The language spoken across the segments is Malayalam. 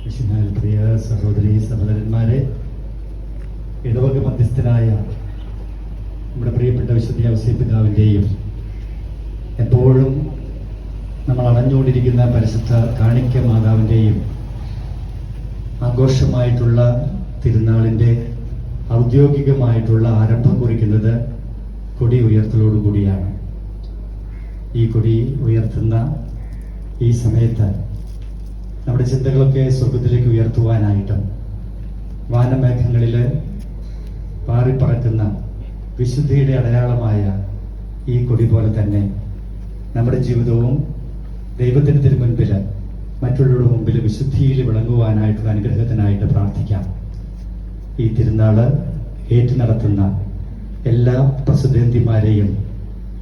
വിശുദ്ധാൽ പ്രിയ സഹോദരി സഹോദരന്മാരെ ഇടവക മധ്യസ്ഥനായ നമ്മുടെ പ്രിയപ്പെട്ട വിശുദ്ധ ഔസേ പിതാവിന്റെയും എപ്പോഴും നമ്മൾ അണഞ്ഞുകൊണ്ടിരിക്കുന്ന പരിശുദ്ധ കാണിക്ക മാതാവിന്റെയും ആഘോഷമായിട്ടുള്ള തിരുനാളിന്റെ ഔദ്യോഗികമായിട്ടുള്ള ആരംഭം കുറിക്കുന്നത് കൊടി ഉയർത്തലോടുകൂടിയാണ് ഈ കൊടി ഉയർത്തുന്ന ഈ സമയത്ത് നമ്മുടെ ചിന്തകളൊക്കെ സ്വർഗത്തിലേക്ക് ഉയർത്തുവാനായിട്ടും വാനമേഘങ്ങളിൽ പാറിപ്പറക്കുന്ന വിശുദ്ധിയുടെ അടയാളമായ ഈ കൊടി പോലെ തന്നെ നമ്മുടെ ജീവിതവും ദൈവത്തിന് തിരുമുൻപിൽ മറ്റുള്ളവരുടെ മുമ്പിൽ വിശുദ്ധിയിൽ വിളങ്ങുവാനായിട്ടുള്ള അനുഗ്രഹത്തിനായിട്ട് പ്രാർത്ഥിക്കാം. ഈ തിരുനാൾ ഏറ്റു നടത്തുന്ന എല്ലാ പ്രസിദ്ധന്തിമാരെയും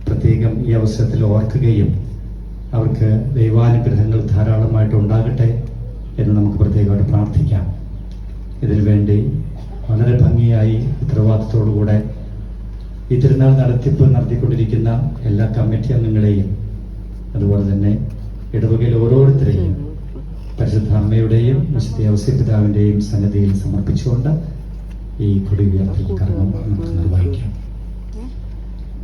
പ്രത്യേകം ഈ അവസരത്തിൽ ഓർക്കുകയും അവർക്ക് ദൈവാനുഗ്രഹങ്ങൾ ധാരാളമായിട്ട് ഉണ്ടാകട്ടെ എന്ന് നമുക്ക് പ്രത്യേകമായിട്ട് പ്രാർത്ഥിക്കാം. ഇതിനു വേണ്ടി വളരെ ഭംഗിയായി ഉത്തരവാദിത്തോടുകൂടെ ഈ തിരുനാൾ നടത്തിപ്പ് നടത്തിക്കൊണ്ടിരിക്കുന്ന എല്ലാ കമ്മിറ്റി അംഗങ്ങളെയും അതുപോലെ തന്നെ ഇടവകയിൽ ഓരോരുത്തരെയും പരിശുദ്ധ അമ്മയുടെയും വിശുദ്ധ അവസ്യ പിതാവിന്റെയും സന്നദ്ധയിൽ സമർപ്പിച്ചുകൊണ്ട് ഈ കൊടി ഉയർത്തൽ കർമ്മം നമുക്ക് നിർവഹിക്കാം.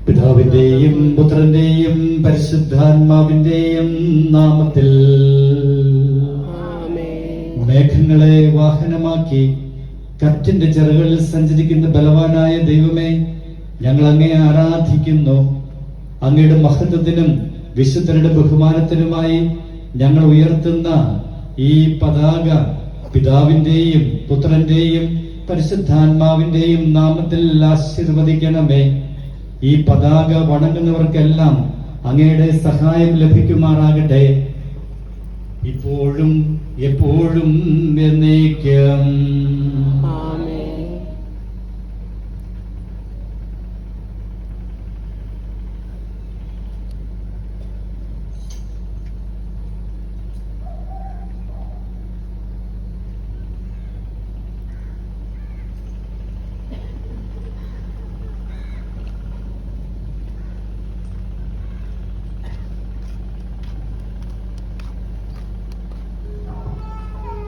പിതാവിന്റെയും പുത്രന്റെയും പരിശുദ്ധാത്മാവിന്റെയും നാമത്തിൽ മേഘങ്ങളെ വാഹനമാക്കി കറ്റിന്റെ ചെറുകളിൽ സഞ്ചരിക്കുന്ന ബലവാനായ ദൈവമേ ഞങ്ങൾ അങ്ങയെ ആരാധിക്കുന്നു. അങ്ങയുടെ മഹത്വത്തിനും വിശുദ്ധരുടെ ബഹുമാനത്തിനുമായി ഞങ്ങൾ ഉയർത്തുന്ന ഈ പതാക പിതാവിന്റെയും പുത്രന്റെയും പരിശുദ്ധാത്മാവിന്റെയും നാമത്തിൽ ആശീർവദിക്കണമേ. ഈ പതാക വണങ്ങുന്നവർക്കെല്ലാം അങ്ങയുടെ സഹായം ലഭിക്കുമാറാകട്ടെ. ഇപ്പോഴും എപ്പോഴും എന്നേക്കും.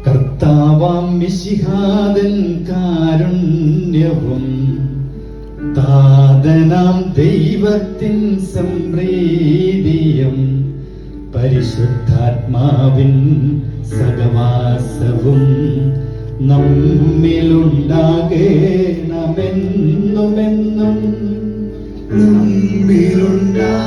കർത്താവാം മിശിഹാദൻ കാരുണ്യവും താതനാം ദൈവത്തിൻ സംപ്രീതിയും പരിശുദ്ധാത്മാവിൻ സഹവാസവും നമ്മിലുണ്ടാകേണമെന്നുമെന്നും നമ്മിലുണ്ടാകേണമെന്നുമെന്നും